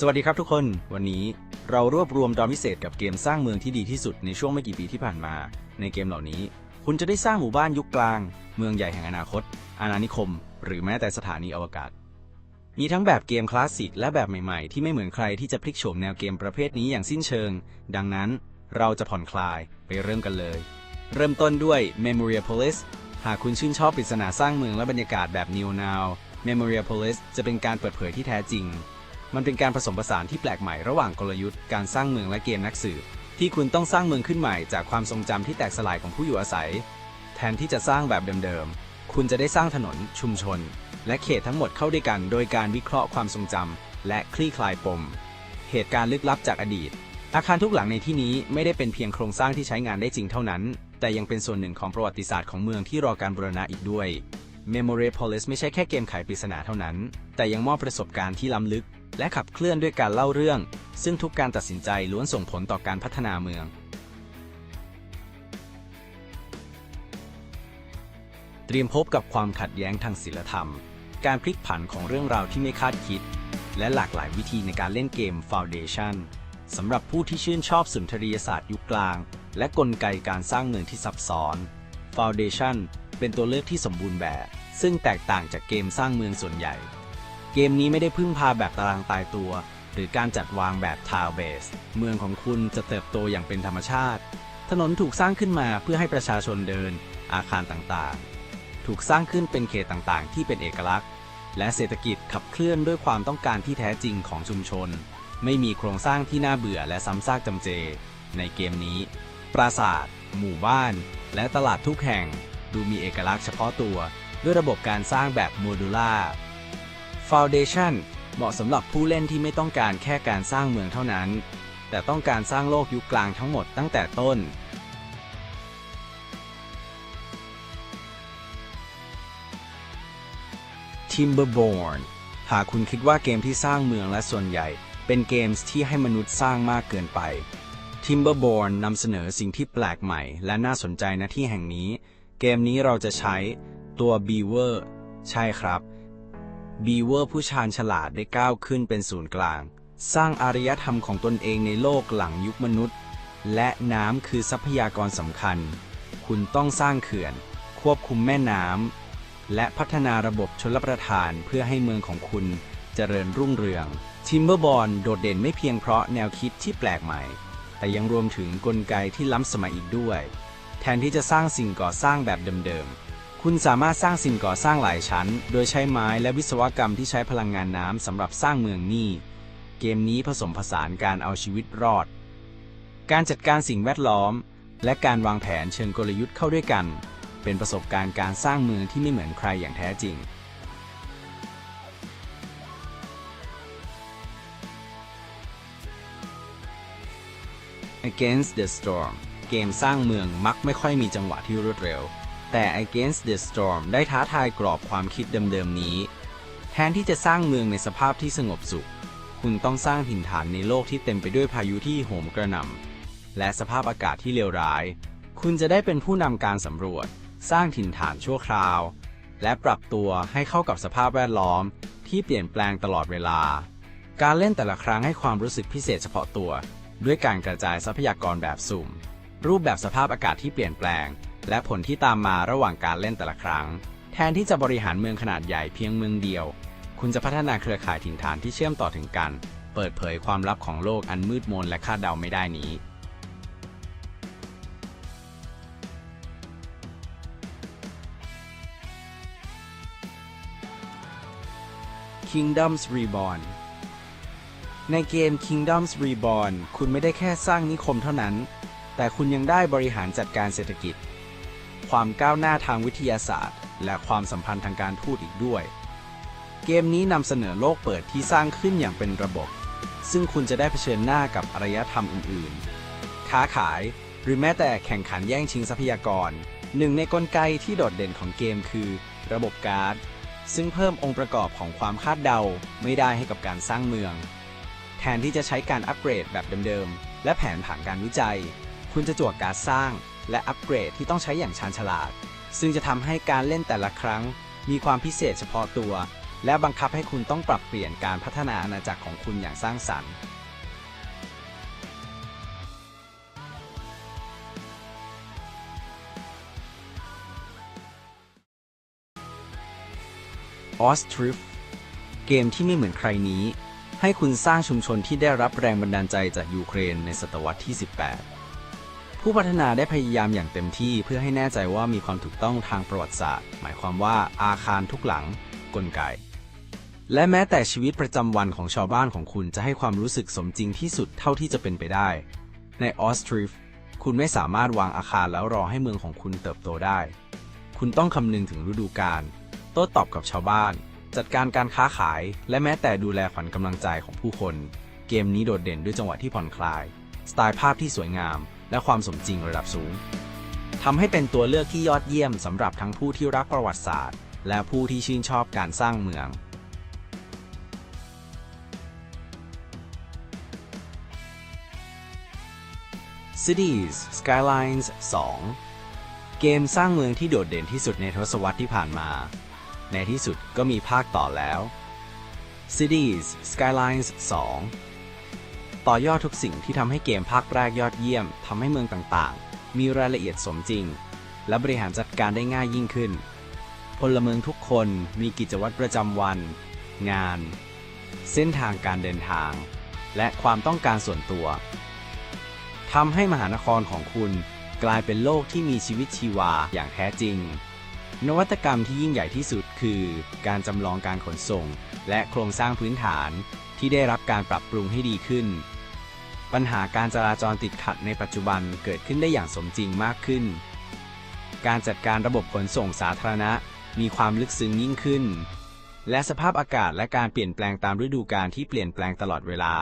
สวัสดีครับทุกคน วันนี้เรารวบรวมดอนพิเศษกับเกมสร้างเมืองที่ดีที่สุดในช่วงไม่กี่ปีที่ผ่านมา ในเกมเหล่านี้ คุณจะได้สร้างหมู่บ้านยุคกลาง เมืองใหญ่แห่งอนาคต อาณานิคม หรือแม้แต่สถานีอวกาศ มีทั้งแบบเกมคลาสสิกและแบบใหม่ๆ ที่ไม่เหมือนใครที่จะพลิกโฉมแนวเกมประเภทนี้อย่างสิ้นเชิง ดังนั้นเราจะผ่อนคลายไปเริ่มกันเลย เริ่มต้นด้วย Memoriapolis หากคุณชื่นชอบปริศนาสร้างเมืองและบรรยากาศแบบ New Now Memoriapolis จะเป็นการเปิดเผยที่แท้จริง มันเป็นการผสมผสานที่แปลกใหม่ระหว่างกลยุทธ์การสร้างเมืองและเกมนักสืบที่คุณต้องสร้างเมืองขึ้นใหม่จากความทรงจำที่แตกสลายของผู้อยู่อาศัย แทนที่จะสร้างแบบเดิมๆ คุณจะได้สร้างถนนชุมชน และเขตทั้งหมดเข้าด้วยกัน โดยการวิเคราะห์ความทรงจำและคลี่คลายปม เหตุการณ์ลึกลับจากอดีต อาคารทุกหลังในที่นี้ไม่ได้เป็นเพียงโครงสร้างที่ใช้งานได้จริงเท่านั้น แต่ยังเป็นส่วนหนึ่งของประวัติศาสตร์ของเมืองที่รอการบูรณะอีกด้วย Memoriopolis ไม่ใช่แค่เกมไขปริศนาเท่านั้น แต่ยังมอบประสบการณ์ที่ล้ำลึก และขับเคลื่อนด้วยการเล่าเรื่อง ซึ่งทุกการตัดสินใจล้วนส่งผลต่อการพัฒนาเมือง เตรียมพบกับความขัดแย้งทางศิลธรรม การพลิกผันของเรื่องราวที่ไม่คาดคิด และหลากหลายวิธีในการเล่นเกม Foundation สำหรับผู้ที่ชื่นชอบสุนทรียศาสตร์ยุคกลาง และกลไกการสร้างเมืองที่ซับซ้อน Foundation เป็นตัวเลือกที่สมบูรณ์แบบ ซึ่งแตกต่างจากเกมสร้างเมืองส่วนใหญ่ เกมนี้ไม่ได้พึ่งพาแบบตารางตายตัว หรือการจัดวางแบบทาวเบส เมืองของคุณจะเติบโตอย่างเป็นธรรมชาติ ถนนถูกสร้างขึ้นมาเพื่อให้ประชาชนเดิน อาคารต่างๆ ถูกสร้างขึ้นเป็นเขตต่างๆ ที่เป็นเอกลักษณ์ และเศรษฐกิจขับเคลื่อนด้วยความต้องการที่แท้จริงของชุมชน ไม่มีโครงสร้างที่น่าเบื่อและซ้ำซากจำเจ ในเกมนี้ ปราสาท หมู่บ้าน และตลาดทุกแห่ง ดูมีเอกลักษณ์เฉพาะตัว ด้วยระบบการสร้างแบบโมดูล่า Foundation เหมาะสำหรับผู้เล่นที่ไม่ต้องการแค่การสร้างเมืองเท่านั้น แต่ต้องการสร้างโลกยุคกลางทั้งหมดตั้งแต่ต้น Timberborn หากคุณคิดว่าเกมที่สร้างเมืองและส่วนใหญ่ เป็นเกมที่ให้มนุษย์สร้างมากเกินไป Timberborn นำเสนอสิ่งที่แปลกใหม่ และน่าสนใจณที่แห่งนี้ เกมนี้เราจะใช้ตัว Beaver ใช่ครับ บีเวอร์ผู้ชาญฉลาดได้ก้าวขึ้นเป็นศูนย์กลาง สร้างอารยธรรมของตนเองในโลกหลังยุคมนุษย์ และน้ำคือทรัพยากรสำคัญ คุณต้องสร้างเขื่อน ควบคุมแม่น้ำ และพัฒนาระบบชลประทานเพื่อให้เมืองของคุณเจริญรุ่งเรือง Timberbond โดดเด่นไม่เพียงเพราะแนวคิดที่แปลกใหม่ แต่ยังรวมถึงกลไกที่ล้ำสมัยอีกด้วย แทนที่จะสร้างสิ่งก่อสร้างแบบเดิมๆ คุณสามารถสร้างสิ่งก่อสร้างหลายชั้น โดยใช้ไม้และวิศวกรรมที่ใช้พลังงานน้ำสำหรับสร้างเมืองนี่ เกมนี้ผสมผสานการเอาชีวิตรอด การจัดการสิ่งแวดล้อม และการวางแผนเชิงกลยุทธ์เข้าด้วยกัน เป็นประสบการณ์การสร้างเมืองที่ไม่เหมือนใครอย่างแท้จริง Against the Storm เกมสร้างเมืองมักไม่ค่อยมีจังหวะที่รวดเร็ว แต่ Against the Storm ได้ท้าทายกรอบความคิดเดิมๆนี้ แทนที่จะสร้างเมืองในสภาพที่สงบสุข คุณต้องสร้างถิ่นฐานในโลกที่เต็มไปด้วยพายุที่โหมกระหน่ำและสภาพอากาศที่เลวร้าย คุณจะได้เป็นผู้นำการสำรวจ สร้างถิ่นฐานชั่วคราว และปรับตัวให้เข้ากับสภาพแวดล้อม ที่เปลี่ยนแปลงตลอดเวลา การเล่นแต่ละครั้งให้ความรู้สึกพิเศษเฉพาะตัว ด้วยการกระจายทรัพยากรแบบสุ่ม รูปแบบสภาพอากาศที่เปลี่ยนแปลง และผลที่ตามมาระหว่างการเล่นแต่ละครั้ง แทนที่จะบริหารเมืองขนาดใหญ่เพียงเมืองเดียว คุณจะพัฒนาเครือข่ายถิ่นฐานที่เชื่อมต่อถึงกัน เปิดเผยความลับของโลกอันมืดมนและคาดเดาไม่ได้นี้ Kingdoms Reborn ในเกม Kingdoms Reborn คุณไม่ได้แค่สร้างนิคมเท่านั้น แต่คุณยังได้บริหารจัดการเศรษฐกิจ ความก้าวหน้าทางวิทยาศาสตร์ และความสัมพันธ์ทางการทูตอีกด้วย เกมนี้นำเสนอโลกเปิดที่สร้างขึ้นอย่างเป็นระบบ ซึ่งคุณจะได้เผชิญหน้ากับอารยธรรมอื่นๆ ค้าขาย หรือแม้แต่แข่งขันแย่งชิงทรัพยากร หนึ่งในกลไกที่โดดเด่นของเกมคือ ระบบการ์ด ซึ่งเพิ่มองค์ประกอบของความคาดเดาไม่ได้ให้กับการสร้างเมือง แทนที่จะใช้การอัปเกรดแบบเดิมๆ และแผนผังการวิจัย คุณจะจวกการสร้าง และอัปเกรดที่ต้องใช้อย่างชาญฉลาด ซึ่งจะทำให้การเล่นแต่ละครั้ง มีความพิเศษเฉพาะตัว และบังคับให้คุณต้องปรับเปลี่ยนการพัฒนาอาณาจักรของคุณอย่างสร้างสรรค์ออสทริฟเกมที่ไม่เหมือนใครนี้ ให้คุณสร้างชุมชนที่ได้รับแรงบันดาลใจจากยูเครนในศตวรรษที่ 18 ผู้พัฒนาได้พยายามอย่างเต็มที่เพื่อให้แน่ใจว่ามีความถูกต้องทางประวัติศาสตร์ หมายความว่าอาคารทุกหลัง กลไก และแม้แต่ชีวิตประจำวันของชาวบ้านของคุณจะให้ความรู้สึกสมจริงที่สุดเท่าที่จะเป็นไปได้ ในออสทริฟคุณไม่สามารถวางอาคารแล้วรอให้เมืองของคุณเติบโตได้ คุณต้องคำนึงถึงฤดูกาลโต้ตอบกับชาวบ้าน จัดการการค้าขาย และแม้แต่ดูแลขวัญกำลังใจของผู้คน เกมนี้โดดเด่นด้วยจังหวะที่ผ่อนคลาย สไตล์ภาพที่สวยงาม และความสมจริงระดับสูงทำให้เป็นตัวเลือกที่ยอดเยี่ยมสำหรับทั้งผู้ที่รักประวัติศาสตร์ และผู้ที่ชื่นชอบการสร้างเมือง Cities Skylines 2 เกมสร้างเมืองที่โดดเด่นที่สุดในทศวรรษที่ผ่านมา ในที่สุดก็มีภาคต่อแล้ว Cities Skylines 2 ต่อยอดทุกสิ่งที่ทำให้เกมภาคแรกยอดเยี่ยมทำให้เมืองต่างๆ มีรายละเอียดสมจริง และบริหารจัดการได้ง่ายยิ่งขึ้น พลเมืองทุกคนมีกิจวัตรประจำวัน งาน เส้นทางการเดินทาง และความต้องการส่วนตัวทำให้มหานครของคุณกลายเป็นโลกที่มีชีวิตชีวาอย่างแท้จริง นวัตกรรมที่ยิ่งใหญ่ที่สุดคือ การจำลองการขนส่ง และโครงสร้างพื้นฐานที่ได้รับการปรับปรุงให้ดีขึ้น ปัญหาการจราจรติดขัดในปัจจุบันเกิดขึ้นได้อย่างสมจริงมากขึ้น การจัดการระบบขนส่งสาธารณะมีความลึกซึ้งยิ่งขึ้น และสภาพอากาศและการเปลี่ยนแปลงตามฤดูกาลที่เปลี่ยนแปลงตลอดเวลา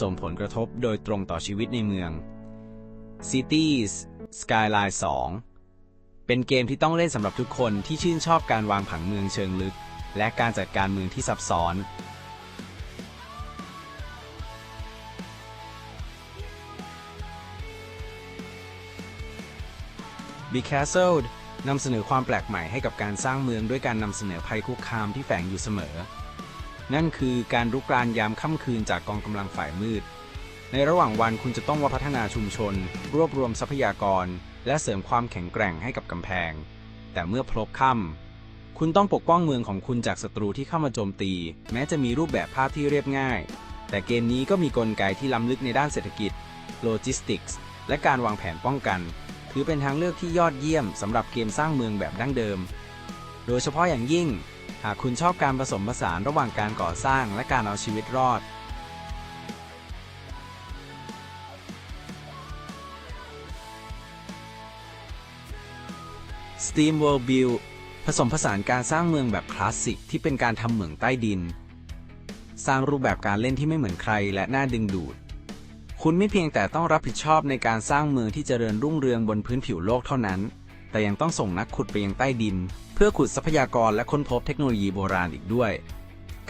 ส่งผลกระทบโดยตรงต่อชีวิตในเมือง Cities Skyline 2 เป็นเกมที่ต้องเล่นสำหรับทุกคนที่ชื่นชอบการวางผังเมืองเชิงลึก และการจัดการเมืองที่ซับซ้อน b e Castle นำเสนอความแปลกใหม่ให้กับการสร้างเมืองด้วยการนำเสนอภัยคุกคามที่แฝงอยู่เสมอ นั่นคือการรุกรานยามค่ำคืนจากกองกำลังฝ่ายมืด ในระหว่างวันคุณจะต้องมาพัฒนาชุมชน รวบรวมทรัพยากร และเสริมความแข็งแกร่งให้กับกำแพง แต่เมื่อพลบค่ำคุณต้องปกป้องเมืองของคุณจากศัตรูที่เข้ามาโจมตี แม้จะมีรูปแบบภาพที่เรียบง่าย แต่เกมนี้ก็มีกลไกที่ล้ำลึกในด้านเศรษฐกิจ โลจิสติกส์ และการวางแผนป้องกัน ถือเป็นทางเลือกที่ยอดเยี่ยมสำหรับเกมสร้างเมืองแบบดั้งเดิม โดยเฉพาะอย่างยิ่ง หากคุณชอบการผสมผสานระหว่างการก่อสร้างและการเอาชีวิตรอด Steam World Build ผสมผสานการสร้างเมืองแบบคลาสสิกที่เป็นการทำเหมืองใต้ดิน สร้างรูปแบบการเล่นที่ไม่เหมือนใครและน่าดึงดูด คุณไม่เพียงแต่ต้องรับผิดชอบในการสร้างเมืองที่เจริญรุ่งเรืองบนพื้นผิวโลกเท่านั้น แต่ยังต้องส่งนักขุดไปยังใต้ดิน เพื่อขุดทรัพยากรและค้นพบเทคโนโลยีโบราณอีกด้วย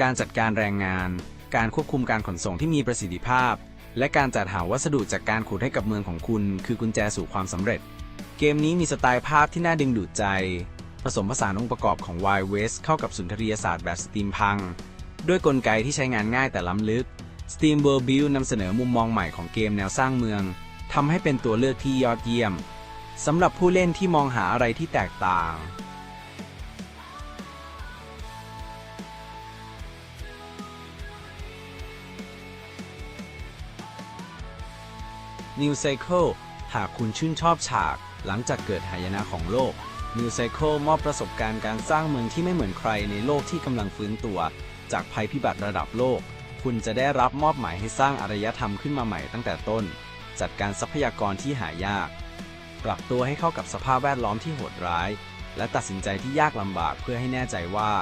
การจัดการแรงงาน การควบคุมการขนส่งที่มีประสิทธิภาพ และการจัดหาวัสดุจากการขุดให้กับเมืองของคุณ คือกุญแจสู่ความสำเร็จ เกมนี้มีสไตล์ภาพที่น่าดึงดูดใจ ผสมผสานองค์ประกอบของ Wild West เข้ากับสุนทรียศาสตร์แบบสตีมพัง ด้วยกลไกที่ใช้งานง่ายแต่ล้ำลึก Steam World Build นำเสนอมุมมองใหม่ของเกมแนวสร้างเมืองทำให้เป็นตัวเลือกที่ยอดเยี่ยมสำหรับผู้เล่นที่มองหาอะไรที่แตกต่าง New Cycle หากคุณชื่นชอบฉาก หลังจากเกิดหายนะของโลก New Cycle มอบประสบการณ์การสร้างเมืองที่ไม่เหมือนใครในโลกที่กำลังฟื้นตัว จากภัยพิบัติระดับโลก คุณจะได้รับมอบหมายให้สร้างอารยธรรมขึ้นมาใหม่ตั้งแต่ต้น จัดการทรัพยากรที่หายาก ปรับตัวให้เข้ากับสภาพแวดล้อมที่โหดร้าย และตัดสินใจที่ยากลำบากเพื่อให้แน่ใจว่า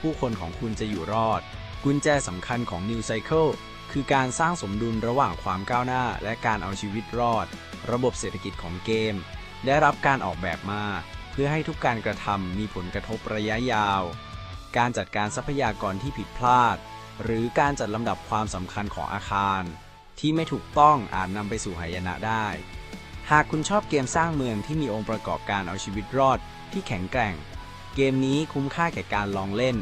ผู้คนของคุณจะอยู่รอด กุญแจสำคัญของ New Cycle คือการสร้างสมดุลระหว่างความก้าวหน้า และการเอาชีวิตรอด ระบบเศรษฐกิจของเกม ได้รับการออกแบบมา เพื่อให้ทุกการกระทำมีผลกระทบระยะยาว การจัดการทรัพยากรที่ผิดพลาด หรือการจัดลำดับความสำคัญของอาคาร ที่ไม่ถูกต้องอาจนำไปสู่หายนะได้ หากคุณชอบเกมสร้างเมืองที่มีองค์ประกอบการเอาชีวิตรอดที่แข็งแกร่ง เกมนี้คุ้มค่าแก่การลองเล่น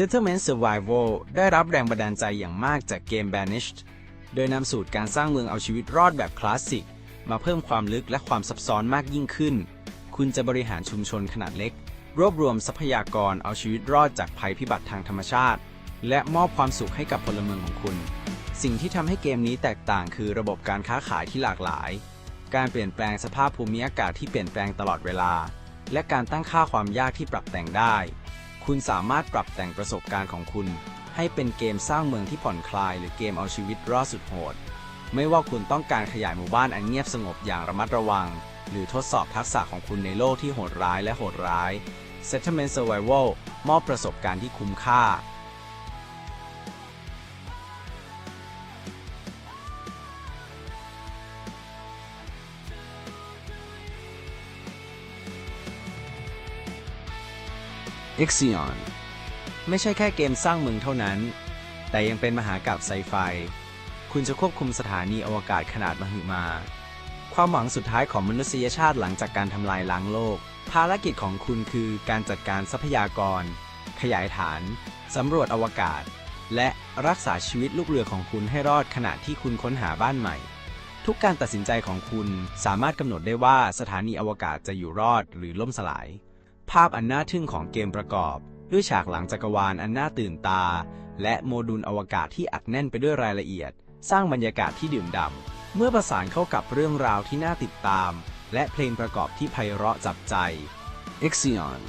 Settlement Survival ได้รับแรงบันดาลใจอย่างมากจากเกม Banished โดยนำสูตรการสร้างเมืองเอาชีวิตรอดแบบคลาสสิก มาเพิ่มความลึกและความซับซ้อนมากยิ่งขึ้น คุณจะบริหารชุมชนขนาดเล็ก รวบรวมทรัพยากรเอาชีวิตรอดจากภัยพิบัติทางธรรมชาติ และมอบความสุขให้กับพลเมืองของคุณ สิ่งที่ทำให้เกมนี้แตกต่างคือระบบการค้าขายที่หลากหลาย การเปลี่ยนแปลงสภาพภูมิอากาศที่เปลี่ยนแปลงตลอดเวลา และการตั้งค่าความยากที่ปรับแต่งได้ คุณสามารถปรับแต่งประสบการณ์ของคุณ ให้เป็นเกมสร้างเมืองที่ผ่อนคลาย หรือเกมเอาชีวิตรอดสุดโหด ไม่ว่าคุณต้องการขยายหมู่บ้านอันเงียบสงบอย่างระมัดระวัง หรือทดสอบทักษะของคุณในโลกที่โหดร้ายและโหดร้าย Settlement Survival มอบประสบการณ์ที่คุ้มค่า Ixion ไม่ใช่แค่เกมสร้างเมืองเท่านั้น แต่ยังเป็นมหากาพย์ไซไฟ คุณจะควบคุมสถานีอวกาศขนาดมหึมา ความหวังสุดท้ายของมนุษยชาติหลังจากการทำลายล้างโลก ภารกิจของคุณคือการจัดการทรัพยากร ขยายฐาน สำรวจอวกาศ และรักษาชีวิตลูกเรือของคุณให้รอดขณะที่คุณค้นหาบ้านใหม่ ทุกการตัดสินใจของคุณสามารถกำหนดได้ว่าสถานีอวกาศจะอยู่รอดหรือล่มสลาย ภาพอันน่าทึ่งของเกมประกอบ ด้วยฉากหลังจักรวาลอันน่าตื่นตา และโมดูลอวกาศที่อัดแน่นไปด้วยรายละเอียด สร้างบรรยากาศที่ดื่มด่ำเมื่อประสานเข้ากับเรื่องราวที่น่าติดตาม และเพลงประกอบที่ไพเราะจับใจ Ixion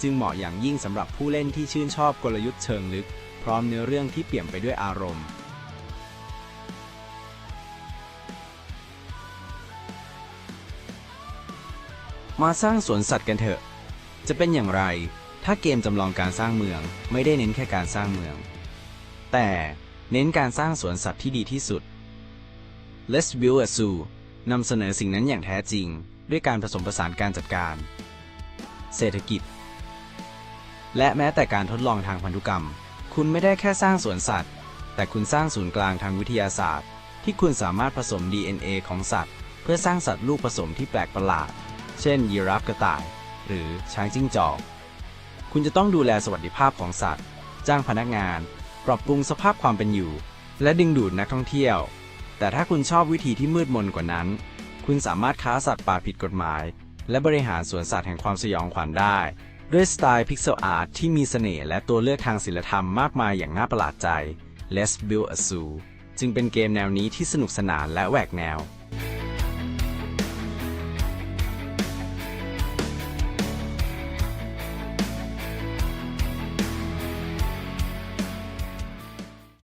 จึงเหมาะอย่างยิ่งสำหรับผู้เล่นที่ชื่นชอบกลยุทธ์เชิงลึก พร้อมเนื้อเรื่องที่เปี่ยมไปด้วยอารมณ์ มาสร้างสวนสัตว์กันเถอะ จะเป็นอย่างไร ถ้าเกมจำลองการสร้างเมืองไม่ได้เน้นแค่การสร้างเมือง แต่เน้นการสร้างสวนสัตว์ที่ดีที่สุด Let's Build a Zoo นำเสนอสิ่งนั้นอย่างแท้จริง ด้วยการผสมผสานการจัดการ เศรษฐกิจ และแม้แต่การทดลองทางพันธุกรรม คุณไม่ได้แค่สร้างสวนสัตว์ แต่คุณสร้างศูนย์กลางทางวิทยาศาสตร์ ที่คุณสามารถผสม DNA ของสัตว์ เพื่อสร้างสัตว์ลูกผสมที่แปลกประหลาด เช่นยีราฟกระต่าย หรือช้างจิ้งจอก คุณจะต้องดูแลสวัสดิภาพของสัตว์ จ้างพนักงาน ปรับปรุงสภาพความเป็นอยู่ และดึงดูดนักท่องเที่ยว แต่ถ้าคุณชอบวิธีที่มืดมนกว่านั้น คุณสามารถค้าสัตว์ป่าผิดกฎหมาย และบริหารสวนสัตว์แห่งความสยองขวัญได้ ด้วยสไตล์พิกเซลอาร์ตที่มีเสน่ห์และตัวเลือกทางศิลธรรมมากมายอย่างน่าประหลาดใจ Let's Build a Zoo จึงเป็นเกมแนวนี้ที่สนุกสนานและแหวกแนว